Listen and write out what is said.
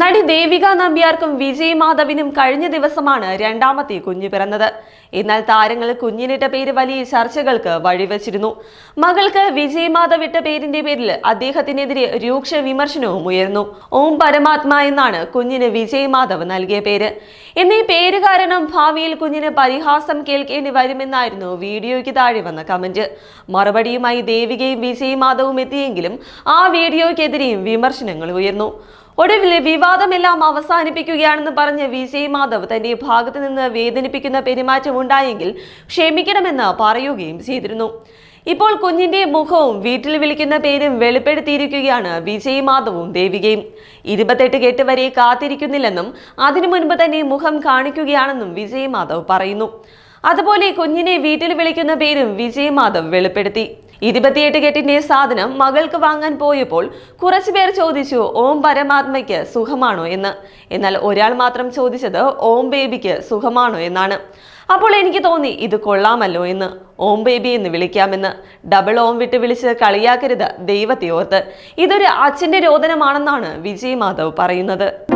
നടി ദേവിക നമ്പ്യാർക്കും വിജയ് മാധവിനും കഴിഞ്ഞ ദിവസമാണ് രണ്ടാമത്തെ കുഞ്ഞ് പിറന്നത്. എന്നാൽ താരങ്ങൾ കുഞ്ഞിനിട്ട പേര് വലിയ ചർച്ചകൾക്ക് വഴിവെച്ചിരുന്നു. മകൾക്ക് വിജയ് മാധവ് ഇട്ട പേരിന്റെ പേരിൽ അദ്ദേഹത്തിനെതിരെ രൂക്ഷ വിമർശനവും ഉയർന്നു. ഓം പരമാത്മ എന്നാണ് കുഞ്ഞിന് വിജയ് മാധവ് നൽകിയ പേര്. എന്നീ പേര് കാരണം ഭാവിയിൽ കുഞ്ഞിന് പരിഹാസം കേൾക്കേണ്ടി വരുമെന്നായിരുന്നു വീഡിയോയ്ക്ക് താഴെ വന്ന കമന്റ്. മറുപടിയുമായി ദേവികയും വിജയ് മാധവും എത്തിയെങ്കിലും ആ വീഡിയോയ്ക്കെതിരെയും വിമർശനങ്ങൾ ഉയർന്നു. ഒടുവിൽ വിവാദമെല്ലാം അവസാനിപ്പിക്കുകയാണെന്ന് പറഞ്ഞ് വിജയ് മാധവ് തന്റെ ഭാഗത്ത് നിന്ന് വേദനിപ്പിക്കുന്ന പെരുമാറ്റം ഉണ്ടായെങ്കിൽ ക്ഷമിക്കണമെന്ന് പറയുകയും ചെയ്തിരുന്നു. ഇപ്പോൾ കുഞ്ഞിന്റെ മുഖവും വീട്ടിൽ വിളിക്കുന്ന പേരും വെളിപ്പെടുത്തിയിരിക്കുകയാണ് വിജയ് മാധവും ദേവികയും. ഇരുപത്തെട്ട് കെട്ട് വരെ കാത്തിരിക്കുന്നില്ലെന്നും അതിനു മുൻപ് തന്നെ മുഖം കാണിക്കുകയാണെന്നും വിജയ് മാധവ് പറയുന്നു. അതുപോലെ കുഞ്ഞിനെ വീട്ടിൽ വിളിക്കുന്ന പേരും വിജയ് മാധവ് വെളിപ്പെടുത്തി. ഇരുപത്തിയെട്ട് കെട്ടിന്റെ സാധനം മകൾക്ക് വാങ്ങാൻ പോയപ്പോൾ കുറച്ചുപേർ ചോദിച്ചു ഓം പരമാത്മയ്ക്ക് സുഖമാണോ? എന്ന്. എന്നാൽ ഒരാൾ മാത്രം ചോദിച്ചത് ഓം ബേബിക്ക് സുഖമാണോ? എന്നാണ്. അപ്പോൾ എനിക്ക് തോന്നി ഇത് കൊള്ളാമല്ലോ എന്ന്. ഓം ബേബി എന്ന് വിളിക്കാമെന്ന്. ഡബിൾ ഓം വിട്ട് വിളിച്ച് കളിയാക്കരുത് ദൈവത്തെ ഓർത്ത്. ഇതൊരു അച്ഛന്റെ രോദനമാണെന്നാണ് വിജയ് മാധവ് പറയുന്നത്.